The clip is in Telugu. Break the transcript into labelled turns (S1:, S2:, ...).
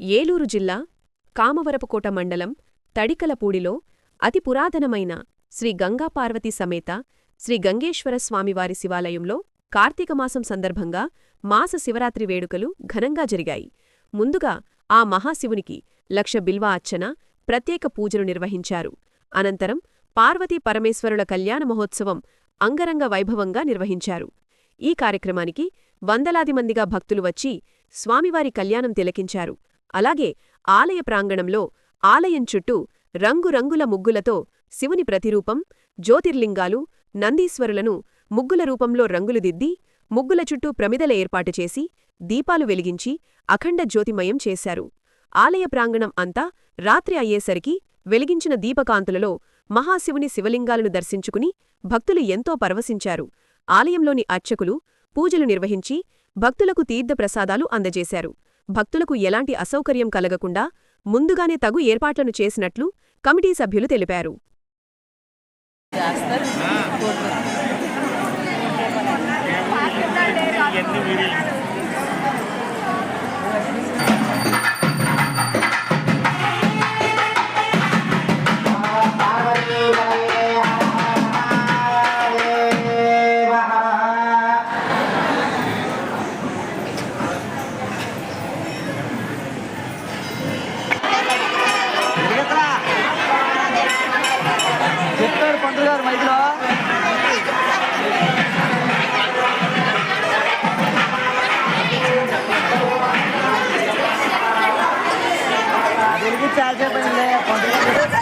S1: ఏలూరు జిల్లా కామవరపుకోట మండలం తడికలపూడిలో అతి పురాతనమైన శ్రీ గంగాపార్వతీ సమేత శ్రీ గంగేశ్వర స్వామివారి శివాలయంలో కార్తీకమాసం సందర్భంగా మాస శివరాత్రి వేడుకలు ఘనంగా జరిగాయి. ముందుగా ఆ మహాశివునికి లక్ష బిల్వ అర్చన ప్రత్యేక పూజలు నిర్వహించారు. అనంతరం పార్వతీ పరమేశ్వరుల కళ్యాణ మహోత్సవం అంగరంగ వైభవంగా నిర్వహించారు. ఈ కార్యక్రమానికి వందలాది మందిగా భక్తులు వచ్చి స్వామివారి కళ్యాణం తిలకించారు. అలాగే ఆలయ ప్రాంగణంలో ఆలయం చుట్టూ రంగురంగుల ముగ్గులతో శివుని ప్రతిరూపం జ్యోతిర్లింగాలు నందీశ్వరులను ముగ్గుల రూపంలో రంగులు దిద్ది ముగ్గుల చుట్టూ ప్రమిదల ఏర్పాటు చేసి దీపాలు వెలిగించి అఖండ జ్యోతిమయం చేశారు. ఆలయ ప్రాంగణం అంతా రాత్రి అయ్యేసరికి వెలిగించిన దీపకాంతులలో మహాశివుని శివలింగాలను దర్శించుకుని భక్తులు ఎంతో పరవశించారు. ఆలయంలోని అర్చకులు పూజలు నిర్వహించి భక్తులకు తీర్థప్రసాదాలు అందజేశారు. భక్తులకు ఎలాంటి అసౌకర్యం కలగకుండా ముందుగానే తగు ఏర్పాట్లను చేసినట్లు కమిటీ సభ్యులు తెలిపారు.
S2: చేస్తారు
S3: ఉన్నారు మైకులో చాలా చెప్పండి